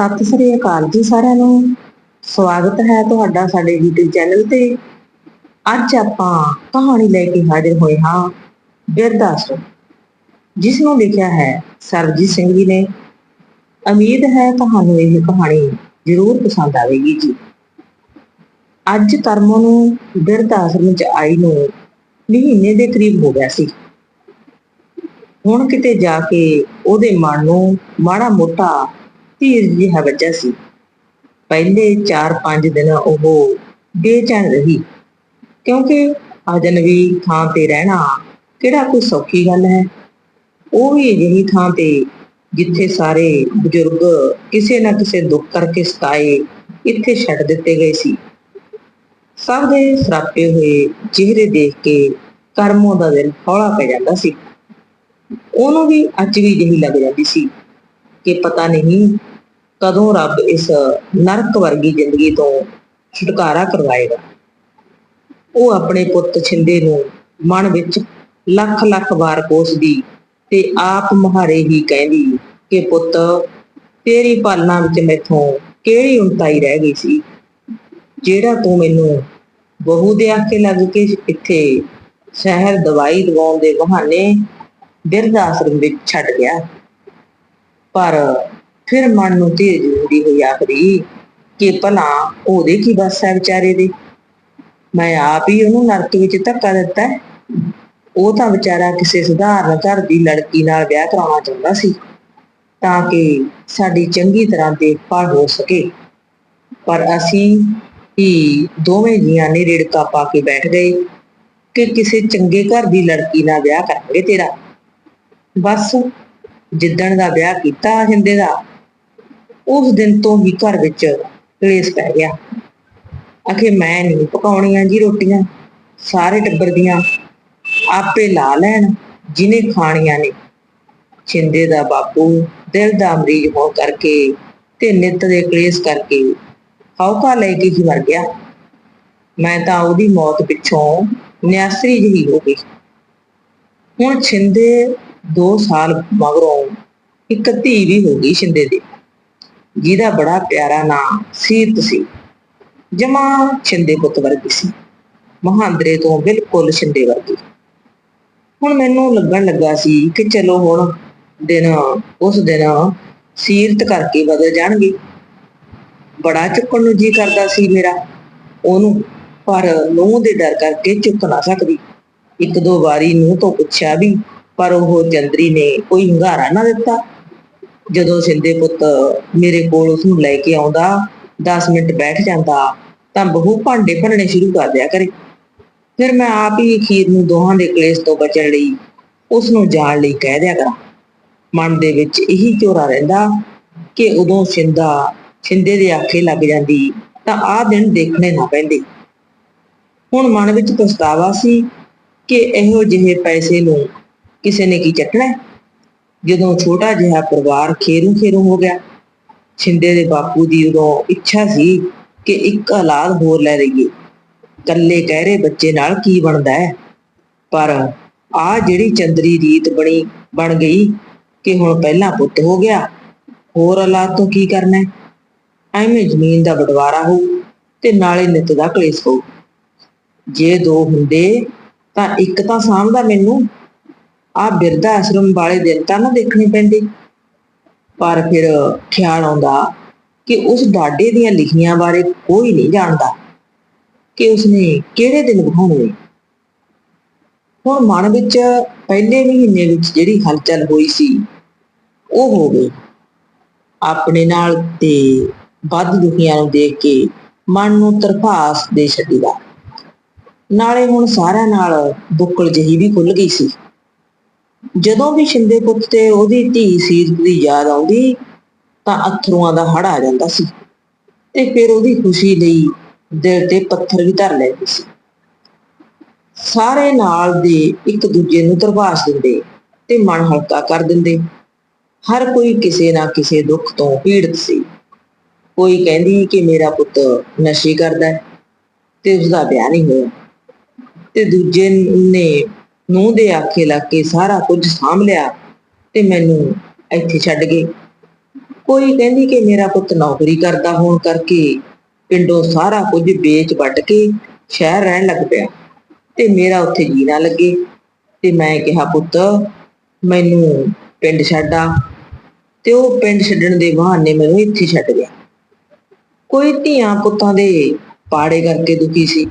ਸਤਿ ਸ੍ਰੀ ਅਕਾਲ ਜੀ ਸਾਰਿਆਂ ਨੂੰ। ਸਵਾਗਤ ਹੈ ਤੁਹਾਡਾ ਸਾਡੇ YouTube ਚੈਨਲ ਤੇ। ਅੱਜ ਆਪਾਂ ਕਹਾਣੀ ਲੈ ਕੇ ਹਾਜ਼ਰ ਹੋਏ ਹਾਂ ਬਿਰਧ ਆਸ਼ਰਮ ਜਿਸ ਨੂੰ ਲਿਖਿਆ ਹੈ ਸਰਜੀਤ ਸਿੰਘ ਜੀ ਨੇ। ਉਮੀਦ ਹੈ ਤੁਹਾਨੂੰ ਇਹ ਕਹਾਣੀ ਜ਼ਰੂਰ ਪਸੰਦ ਆਵੇਗੀ ਜੀ। ਅੱਜ ਕਰਮੋ ਨੂੰ ਬਿਰਧ ਆਸ਼ਰਮ ਚ ਆਈ ਨੂੰ ਮਹੀਨੇ ਦੇ ਕਰੀਬ ਹੋ ਗਿਆ ਸੀ। ਹੁਣ ਕਿਤੇ ਜਾ ਕੇ ਉਹਦੇ ਮਨ ਨੂੰ ਮਾੜਾ ਮੋਟਾ ਧੀਰ ਜਿਹਾ ਬੱਚਾ ਸੀ ਪਹਿਲੇ 4-5 ਦਿਨ ਉਹ ਬੇਚੈਨ ਰਹੀ, ਕਿਉਂਕਿ ਅਜਨਬੀ ਥਾਂ ਤੇ ਰਹਿਣਾ ਕਿਹੜਾ ਕੋਈ ਸੌਖੀ ਗੱਲ ਹੈ? ਉਹ ਵੀ ਅਜਿਹੀ ਥਾਂ ਤੇ ਜਿੱਥੇ ਸਾਰੇ ਬਜ਼ੁਰਗ ਕਿਸੇ ਨਾ ਕਿਸੇ ਦੁੱਖ ਕਰਕੇ ਸਤਾਏ, ਇੱਥੇ ਛੱਡ ਦਿੱਤੇ ਗਏ ਸੀ। ਸਭ ਦੇ ਸਰਾਪੇ ਹੋਏ ਚਿਹਰੇ ਦੇਖ ਕੇ ਕਰਮੋਂ ਦਾ ਦਿਲ ਹੌਲਾ ਪੈ ਜਾਂਦਾ ਸੀ। ਉਹਨੂੰ ਵੀ ਅੱਜ ਵੀ ਜਿਹੀ ਲੱਗ ਜਾਂਦੀ ਸੀ ਕਿ ਪਤਾ ਨਹੀਂ ਕਦੋਂ ਰੱਬ ਇਸ ਨਰਕ ਵਰਗੀ ਜ਼ਿੰਦਗੀ ਤੋਂ ਛੁਟਕਾਰਾ ਕਰਵਾਏਗਾ? ਉਹ ਆਪਣੇ ਪੁੱਤ ਛਿੰਦੇ ਨੂੰ ਮਨ ਵਿੱਚ ਲੱਖ ਲੱਖ ਵਾਰ ਕੋਸਦੀ ਤੇ ਆਪ ਮੁਹਾਰੇ ਹੀ ਕਹਿੰਦੀ ਕਿ ਪੁੱਤ, ਤੇਰੀ ਪਾਲਣਾ ਵਿੱਚ ਮੈਥੋਂ ਕਿਹੜੀ ਉਨਤਾਈ ਰਹਿ ਗਈ ਸੀ? ਜਿਹੜਾ ਤੂੰ ਮੈਨੂੰ ਬਹੂ ਦੇ ਆਖੇ ਲੱਗ ਕੇ ਇੱਥੇ ਸ਼ਹਿਰ ਦਵਾਈ ਦਵਾਉਣ ਦੇ ਬਹਾਨੇ ਬਿਰਧ ਆਸ਼ਰਮ ਵਿੱਚ ਛੱਡ ਗਿਆ। ਪਰ ਫਿਰ ਮਨ ਨੂੰ ਧੀਰਜ ਜੁੜੀ ਹੋਈ ਆਖਰੀ ਕਿ ਭਲਾ ਉਹਦੇ ਕੀ ਬਸ ਹੈ ਵਿਚਾਰੇ ਦੇ? ਮੈਂ ਆਪ ਹੀ ਉਹਨੂੰ ਨਰਕ ਵਿੱਚ ਧੱਕਾ ਦਿੱਤਾ ਉਹ ਤਾਂ ਵਿਚਾਰਾ ਕਿਸੇ ਸਧਾਰਨ ਘਰ ਦੀ ਲੜਕੀ ਨਾਲ ਵਿਆਹ ਕਰਾਉਣਾ ਚਾਹੁੰਦਾ ਸੀ, ਤਾਂ ਕਿ ਸਾਡੀ ਚੰਗੀ ਤਰ੍ਹਾਂ ਦੇਖਭਾਲ ਹੋ ਸਕੇ। ਪਰ ਅਸੀਂ ਹੀ ਦੋਵੇਂ ਜੀਆਂ ਨੇ ਰੇੜਕਾ ਪਾ ਕੇ ਬੈਠ ਗਏ, ਕਿ ਕਿਸੇ ਚੰਗੇ ਘਰ ਦੀ ਲੜਕੀ ਨਾਲ ਵਿਆਹ ਕਰਾਂਗੇ ਤੇਰਾ। ਬਸ ਜਿੱਦਣ ਦਾ ਵਿਆਹ ਕੀਤਾ ਹਿੰਦੇ ਦਾ ਉਸ ਦਿਨ ਤੋਂ ਹੀ ਘਰ ਵਿੱਚ ਕਲੇਸ਼ ਪੈ ਗਿਆ। ਆਖੇ ਮੈਂ ਨਹੀਂ ਪਕਾਉਣੀਆਂ ਜੀ ਰੋਟੀਆਂ, ਸਾਰੇ ਟੱਬਰ ਦੀਆਂ ਆਪੇ ਲਾ ਲੈਣ ਜਿਨੇ ਖਾਣੀਆਂ ਨੇ। ਛਿੰਦੇ ਦਾ ਬਾਪੂ, ਦਿਲ ਦਾ ਮਰੀਜ਼ ਹੋਣ ਕਰਕੇ ਤੇ ਨਿੱਤ ਦੇ ਕਲੇਸ਼ ਕਰਕੇ ਹੌਕਾ ਲੈ ਕੇ ਹੀ ਮਰ ਗਿਆ। ਮੈਂ ਤਾਂ ਉਹਦੀ ਮੌਤ ਪਿੱਛੋਂ ਨਿਆਸਰੀ ਜਿਹੀ ਹੋ ਗਈ। ਹੁਣ ਛਿੰਦੇ 2 ਸਾਲ ਮਗਰੋਂ ਇੱਕ ਧੀ ਵੀ ਹੋ ਗਈ ਛਿੰਦੇ ਦੀ। ਜਿਹਦਾ ਬੜਾ ਪਿਆਰਾ ਨਾਂ ਸੀਰਤ ਸੀ ਜਮਾ ਛਿੰਦੇ ਪੁੱਤ ਵਰਗੀ ਸੀ। ਮਹਾਂਦਰੇ ਤੋਂ ਬਿਲਕੁਲ ਛਿੰਦੇ ਵਰਗੀ। ਹੁਣ ਮੈਨੂੰ ਲੱਗਣ ਲੱਗਾ ਸੀ ਕਿ ਚਲੋ ਹੁਣ ਦਿਨ, ਉਸ ਦਿਨ ਸੀਰਤ ਕਰਕੇ ਬਦਲ ਜਾਣਗੇ। ਬੜਾ ਚੁੱਕਣ ਨੂੰ ਜੀ ਕਰਦਾ ਸੀ ਮੇਰਾ। ਉਹਨੂੰ ਪਰ ਨੂੰਹ ਦੇ ਡਰ ਕਰਕੇ ਚੁੱਕ ਨਾ ਸਕਦੀ। ਇੱਕ ਦੋ ਵਾਰੀ ਨੂੰਹ ਤੋਂ ਪੁੱਛਿਆ ਵੀ, ਪਰ ਉਹ ਚੰਦਰੀ ਨੇ ਕੋਈ ਹੰਗਾਰਾ ਨਾ ਦਿੱਤਾ। ਜਦੋਂ ਸਿੰਦੇ ਪੁੱਤ ਮੇਰੇ ਕੋਲ ਉਸ ਨੂੰ ਲੈ ਕੇ ਆਉਂਦਾ 10 ਮਿੰਟ ਬੈਠ ਜਾਂਦਾ, ਤਾਂ ਬਹੂ ਭਾਂਡੇ ਭੰਨਣੇ ਸ਼ੁਰੂ ਕਰ ਦਿਆ ਕਰੇ। ਫਿਰ ਮੈਂ ਆਪ ਹੀ ਅਖੀਰ ਨੂੰ ਦੋਹਾਂ ਦੇ ਕਲੇਸ਼ ਤੋਂ ਬਚਣ ਲਈ ਉਸ ਨੂੰ ਜਾਣ ਲਈ ਕਹਿ ਦਿਆ ਕਰਾਂ। ਮਨ ਦੇ ਵਿੱਚ ਇਹੀ ਝੋਰਾ ਰਹਿੰਦਾ ਕਿ ਉਦੋਂ ਸਿੰਦਾ ਛਿੰਦੇ ਦੇ ਆਖੇ ਲੱਗ ਜਾਂਦੀ, ਤਾਂ ਆਹ ਦਿਨ ਦੇਖਣੇ ਨਾ ਪੈਂਦੇ। ਹੁਣ ਮਨ ਵਿੱਚ ਪਛਤਾਵਾ ਸੀ ਕਿ ਇਹੋ ਜਿਹੇ ਪੈਸੇ ਨੂੰ ਕਿਸੇ ਨੇ ਕੀ ਚੱਟਣਾ ਜਦੋਂ ਛੋਟਾ ਜਿਹਾ ਪਰਿਵਾਰ ਖੇਰੂ ਖੇਰੂ ਹੋ ਗਿਆ, ਛਿੰਦੇ ਦੇ ਬਾਪੂ ਦੀ ਉਦੋਂ ਇੱਛਾ ਸੀ ਕਿ ਇੱਕ ਔਲਾਦ ਹੋਰ ਲੈ ਲਈਏ। ਕੱਲੇ ਕਹਿਰੇ ਬੱਚੇ ਨਾਲ ਕੀ ਬਣਦਾ ਹੈ? ਪਰ ਆ ਜਿਹੜੀ ਚੰਦਰੀ ਰੀਤ ਬਣੀ, ਬਣ ਗਈ ਕਿ ਹੁਣ ਪਹਿਲਾਂ ਪੁੱਤ ਹੋ ਗਿਆ, ਹੋਰ ਔਲਾਦ ਤੋਂ ਕੀ ਕਰਨਾ ਐਵੇਂ ਜ਼ਮੀਨ ਦਾ ਬਟਵਾਰਾ ਹੋਊ ਤੇ ਨਾਲੇ ਨਿੱਤ ਦਾ ਕਲੇਸ਼ ਹੋਊ। ਜੇ ਦੋ ਹੁੰਦੇ ਤਾਂ ਇੱਕ ਤਾਂ ਸਾਂਭਦਾ ਮੈਨੂੰ। ਆ ਬਿਰਧਾ ਆਸ਼ਰਮ ਵਾਲੇ ਦਿਨ ਤਾਂ ਨਾ ਦੇਖਣੇ ਪੈਂਦੇ। ਪਰ ਫਿਰ ਖਿਆਲ ਆਉਂਦਾ ਕਿ ਉਸ ਡਾਡੇ ਦੀਆਂ ਲਿਖੀਆਂ ਬਾਰੇ ਕੋਈ ਨਹੀਂ ਜਾਣਦਾ ਕਿ ਉਸਨੇ ਕਿਹੜੇ ਦਿਨ ਵਿਖਾਉਣੇ ਹੁਣ ਮਨ ਵਿੱਚ ਪਹਿਲੇ ਮਹੀਨੇ ਵਿੱਚ ਜਿਹੜੀ ਹਲਚਲ ਹੋਈ ਸੀ, ਉਹ ਹੋ ਗਈ। ਆਪਣੇ ਨਾਲ ਤੇ ਵੱਧ ਦੁਖੀਆਂ ਨੂੰ ਦੇਖ ਕੇ ਮਨ ਨੂੰ ਤਰਫਾਸ ਦੇ ਛੱਡੀਦਾ ਨਾਲੇ ਹੁਣ ਸਾਰਿਆਂ ਨਾਲ ਬੁੱਕਲ ਜਿਹੀ ਵੀ ਖੁੱਲ ਗਈ ਸੀ। ਜਦੋਂ ਵੀ ਸ਼ਿੰਦੇ ਪੁੱਤ ਤੇ ਉਹਦੀ ਧੀ ਸੀਰਤ ਦੀ ਯਾਦ ਆਉਂਦੀ, ਤਾਂ ਅਥਰੂਆਂ ਦਾ ਹੜ ਆ ਜਾਂਦਾ ਸੀ ਤੇ ਫਿਰ ਉਹਦੀ ਖੁਸ਼ੀ ਲਈ ਦਿਲ ਤੇ ਪੱਥਰ ਵੀ ਧਰ ਲੈਂਦੀ ਸੀ। ਸਾਰੇ ਨਾਲ ਦੇ ਇੱਕ ਦੂਜੇ ਨੂੰ ਤਰਵਾਸ ਦਿੰਦੇ ਤੇ ਮਨ ਹਲਕਾ ਕਰ ਦਿੰਦੇ। ਹਰ ਕੋਈ ਕਿਸੇ ਨਾ ਕਿਸੇ ਦੁੱਖ ਤੋਂ ਪੀੜਤ ਸੀ। ਕੋਈ ਕਹਿੰਦੀ ਕਿ ਮੇਰਾ ਪੁੱਤ ਨਸ਼ੇ ਕਰਦਾ ਹੈ ਤੇ ਉਸਦਾ ਵਿਆਹ ਨਹੀਂ ਹੋਇਆ ਤੇ ਦੂਜੇ ਨੇ ਨੂੰਹ ਦੇ ਆਖੇ ਲੱਗ ਕੇ ਸਾਰਾ ਕੁਝ ਸਾਂਭ ਲਿਆ ਤੇ ਮੈਨੂੰ ਇੱਥੇ ਛੱਡ ਗਏ। ਕੋਈ ਕਹਿੰਦੀ ਕਿ ਮੇਰਾ ਪੁੱਤ ਨੌਕਰੀ ਕਰਦਾ ਹੋਣ ਕਰਕੇ ਪਿੰਡੋਂ ਸਾਰਾ ਕੁਝ ਵੇਚ ਵੱਟ ਕੇ ਸ਼ਹਿਰ ਰਹਿਣ ਲੱਗ ਪਿਆ ਤੇ ਮੇਰਾ ਉੱਥੇ ਜੀਣਾ ਲੱਗੇ ਤੇ ਮੈਂ ਕਿਹਾ, ਪੁੱਤ, ਮੈਨੂੰ ਪਿੰਡ ਛੱਡ ਆ। ਤੇ ਉਹ ਪਿੰਡ ਛੱਡਣ ਦੇ ਬਹਾਨੇ ਮੈਨੂੰ ਇੱਥੇ ਛੱਡ ਗਿਆ। ਕੋਈ ਧੀਆਂ ਪੁੱਤਾਂ ਦੇ ਪਾੜੇ ਕਰਕੇ ਦੁਖੀ ਸੀ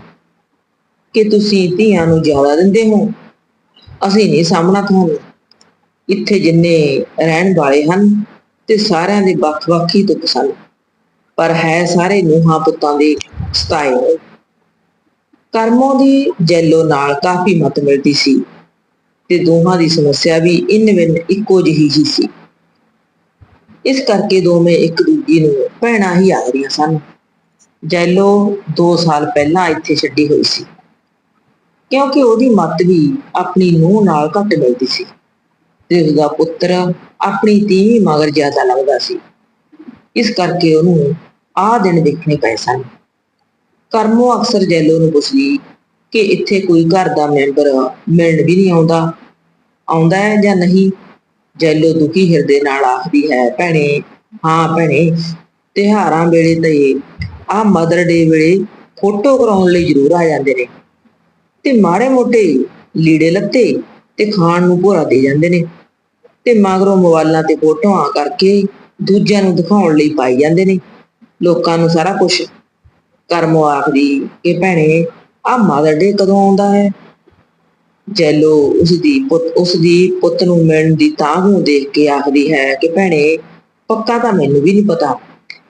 ਕਿ ਤੁਸੀਂ ਧੀਆਂ ਨੂੰ ਜ਼ਿਆਦਾ ਦਿੰਦੇ ਹੋ? ਅਸੀਂ ਨਹੀਂ ਸਾਹਮਣਾ ਤੁਹਾਨੂੰ। ਇੱਥੇ ਜਿੰਨੇ ਰਹਿਣ ਵਾਲੇ ਹਨ ਤੇ ਸਾਰਿਆਂ ਦੇ ਵੱਖ-ਵੱਖ ਹੀ ਦੁੱਖ ਸਨ। ਪਰ ਹੈ ਸਾਰੇ ਨੂੰਹਾਂ ਪੁੱਤਾਂ ਦੇ ਸਤਾਏ ਹੋਏ। ਕਰਮੋਂ ਦੀ ਜੈਲੋ ਨਾਲ ਕਾਫੀ ਮਤ ਮਿਲਦੀ ਸੀ ਤੇ ਦੋਹਾਂ ਦੀ ਸਮੱਸਿਆ ਵੀ ਇਨ ਵਿਨ ਇੱਕੋ ਜਿਹੀ ਹੀ ਸੀ। ਇਸ ਕਰਕੇ ਦੋਵੇਂ ਇੱਕ ਦੂਜੀ ਨੂੰ ਭੈਣਾਂ ਹੀ ਆ ਰਹੀਆਂ ਸਨ। ਜੈਲੋ 2 ਸਾਲ ਪਹਿਲਾਂ ਇੱਥੇ ਛੱਡੀ ਹੋਈ ਸੀ। ਕਿਉਂਕਿ ਉਹਦੀ ਮੱਤ ਵੀ ਆਪਣੀ ਨੂੰਹ ਨਾਲ ਘੱਟ ਮਿਲਦੀ ਸੀ। ਤੇ ਉਸਦਾ ਪੁੱਤਰ ਆਪਣੀ ਤੀਵੀਂ ਮਗਰ ਜ਼ਿਆਦਾ ਲੱਗਦਾ ਸੀ। ਇਸ ਕਰਕੇ ਉਹਨੂੰ ਆਹ ਦਿਨ ਦੇਖਣੇ ਪਏ ਸਨ। ਕਰਮੋ ਅਕਸਰ ਜੈਲੋ ਨੂੰ ਪੁੱਛਦੀ ਕਿ ਇੱਥੇ ਕੋਈ ਘਰ ਦਾ ਮੈਂਬਰ ਮਿਲਣ ਵੀ ਨਹੀਂ ਆਉਂਦਾ। ਆਉਂਦਾ ਹੈ ਜਾਂ ਨਹੀਂ? ਜੈਲੋ ਦੁਖੀ ਹਿਰਦੇ ਨਾਲ ਆਖਦੀ ਹੈ, ਭੈਣੇ, ਹਾਂ ਭੈਣੇ, ਤਿਉਹਾਰਾਂ ਵੇਲੇ ਤੇ ਆ ਮਦਰ ਡੇ ਵੇਲੇ ਫੋਟੋ ਕਰਾਉਣ ਲਈ ਜ਼ਰੂਰ ਆ ਜਾਂਦੇ ਨੇ। ਤੇ ਮਾੜੇ ਮੋਟੇ ਲੀੜੇ ਲੱਤੇ ਤੇ ਖਾਣ ਨੂੰ ਭੋਰਾ ਦੇ ਜਾਂਦੇ ਨੇ ਤੇ ਮਗਰੋਂ ਮੋਬਾਈਲਾਂ ਤੇ ਫੋਟੋਆਂ ਕਰਕੇ ਦੂਜਿਆਂ ਨੂੰ ਦਿਖਾਉਣ ਲਈ ਪਾਈ ਜਾਂਦੇ ਨੇ। ਲੋਕਾਂ ਨੂੰ ਸਾਰਾ ਕੁਝ ਕਰਮੋ ਆਖਦੀ ਕਿ ਭੈਣੇ ਆ ਮਦਰ ਡੇ ਕਦੋਂ ਆਉਂਦਾ ਹੈ? ਜੈਲੋ ਉਸ ਦੀ ਪੁੱਤ ਉਸ ਦੀ ਪੁੱਤ ਨੂੰ ਮਿਲਣ ਦੀ ਤਾਂਘ ਨੂੰ ਦੇਖ ਕੇ ਆਖਦੀ ਹੈ ਕਿ ਭੈਣੇ, ਪੱਕਾ ਤਾਂ ਮੈਨੂੰ ਵੀ ਨਹੀਂ ਪਤਾ,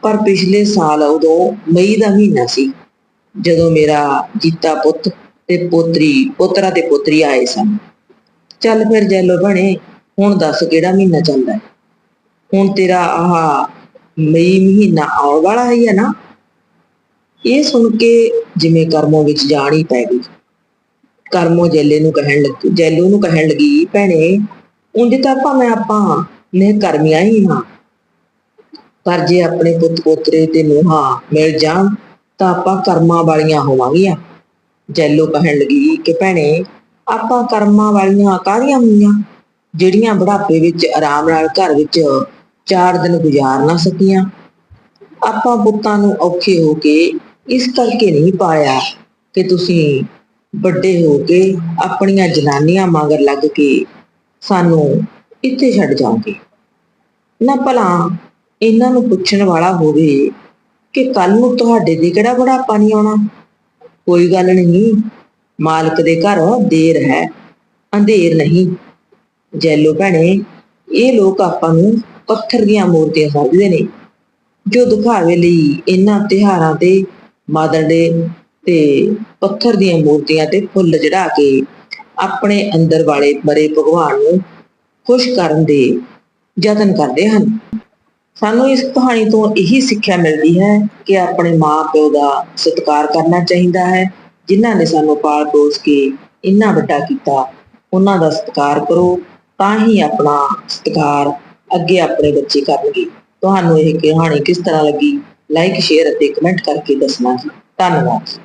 ਪਰ ਪਿਛਲੇ ਸਾਲ ਉਦੋਂ ਮਈ ਦਾ ਮਹੀਨਾ ਸੀ, ਜਦੋਂ ਮੇਰਾ ਜੀਤਾ ਪੁੱਤ ਤੇ ਪੋਤਰੀ, ਪੋਤਰਾ ਤੇ ਪੋਤਰੀ ਆਏ ਸਨ। ਚੱਲ ਫਿਰ ਜੈਲੋ ਬਣੇ ਹੁਣ ਦੱਸ ਕਿਹੜਾ ਮਹੀਨਾ ਚੱਲਦਾ ਹੈ? ਹੁਣ ਤੇਰਾ ਆਹ ਮਈ ਮਹੀਨਾ ਆਉਣ ਵਾਲਾ ਹੈ ਜਾਂ ਨਾ। ਇਹ ਸੁਣ ਕੇ ਜਿਵੇਂ ਕਰਮੋ ਵਿੱਚ ਜਾਣ ਹੀ ਪੈ ਗਈ। ਕਰਮੋ ਜੈਲੇ ਨੂੰ ਕਹਿਣ ਲੱਗੀ, ਜੈਲੋ ਨੂੰ ਕਹਿਣ ਲੱਗੀ, ਭੈਣੇ, ਉਂਝ ਤਾਂ ਭਾਵੇਂ ਆਪਾਂ ਨੇ ਕਰਮੀਆਂ ਹੀ ਹਾਂ। ਪਰ ਜੇ ਆਪਣੇ ਪੁੱਤ ਪੋਤਰੇ ਤੇ ਨੂੰਹਾਂ ਮਿਲ ਜਾਣ, ਤਾਂ ਆਪਾਂ ਕਰਮਾਂ ਵਾਲੀਆਂ ਹੋਵਾਂਗੀਆਂ। ਜੈਲੋ ਕਹਿਣ ਲੱਗੀ ਕਿ ਭੈਣੇ, ਆਪਾਂ ਕਰਮਾਂ ਵਾਲੀਆਂ ਕਾਹਦੀਆਂ ਹੋਈਆਂ? ਜਿਹੜੀਆਂ ਬੁਢਾਪੇ ਵਿੱਚ ਆਰਾਮ ਨਾਲ ਘਰ ਵਿੱਚ ਚਾਰ ਦਿਨ ਗੁਜ਼ਾਰ ਨਾ ਸਕੀਆਂ। ਆਪਾਂ ਪੁੱਤਾਂ ਨੂੰ ਔਖੇ ਹੋ ਕੇ ਇਸ ਕਰਕੇ ਨਹੀਂ ਪਾਇਆ ਕਿ ਤੁਸੀਂ ਵੱਡੇ ਹੋ ਕੇ ਆਪਣੀਆਂ ਜਨਾਨੀਆਂ ਮਗਰ ਲੱਗ ਕੇ ਸਾਨੂੰ ਇੱਥੇ ਛੱਡ ਜਾਓਗੇ। ਨਾ ਭਲਾ ਇਹਨਾਂ ਨੂੰ ਪੁੱਛਣ ਵਾਲਾ ਹੋਵੇ ਕਿ ਕੱਲ ਨੂੰ ਤੁਹਾਡੇ ਤੇ ਕਿਹੜਾ ਬੁਢਾਪਾ ਨਹੀਂ ਆਉਣਾ? ਕੋਈ ਗੱਲ ਨਹੀਂ। ਮਾਲਕ ਦੇ ਘਰ ਦੇਰ ਹੈ, ਅੰਧੇਰ ਨਹੀਂ। ਜੈਲੋ ਭੈਣੇ, ਇਹ ਲੋਕ ਆਪਾਂ ਨੂੰ ਪੱਥਰ ਦੀਆਂ ਮੂਰਤੀਆਂ ਸਮਝਦੇ ਨੇ। ਜੋ ਦਿਖਾਵੇ ਲਈ ਇਹਨਾਂ ਤਿਹਾਰਾਂ ਤੇ ਮਾਦਰ ਦੇ ਤੇ ਪੱਥਰ ਦੀਆਂ ਮੂਰਤੀਆਂ ਤੇ ਫੁੱਲ ਚੜਾ ਕੇ ਆਪਣੇ ਅੰਦਰ ਵਾਲੇ ਮਰੇ ਭਗਵਾਨ ਨੂੰ ਖੁਸ਼ ਕਰਨ ਦੇ ਯਤਨ ਕਰਦੇ ਹਨ। ਸਾਨੂੰ ਇਸ ਕਹਾਣੀ ਤੋਂ ਇਹੀ ਸਿੱਖਿਆ ਮਿਲਦੀ ਹੈ ਕਿ ਆਪਣੇ ਮਾਂ-ਪਿਓ ਦਾ ਸਤਿਕਾਰ ਕਰਨਾ ਚਾਹੀਦਾ ਹੈ, ਜਿਨ੍ਹਾਂ ਨੇ ਸਾਨੂੰ ਪਾਲ ਪੋਸ ਕੇ ਇੰਨਾ ਵੱਡਾ ਕੀਤਾ, ਉਹਨਾਂ ਦਾ ਸਤਿਕਾਰ ਕਰੋ, ਤਾਂ ਹੀ ਆਪਣਾ ਸਤਿਕਾਰ ਅੱਗੇ ਆਪਣੇ ਬੱਚੇ ਕਰਨਗੇ। ਤੁਹਾਨੂੰ ਇਹ ਕਹਾਣੀ ਕਿਸ ਤਰ੍ਹਾਂ ਲੱਗੀ? ਲਾਈਕ ਸ਼ੇਅਰ ਅਤੇ ਕਮੈਂਟ ਕਰਕੇ ਦੱਸਣਾ ਜੀ। ਧੰਨਵਾਦ।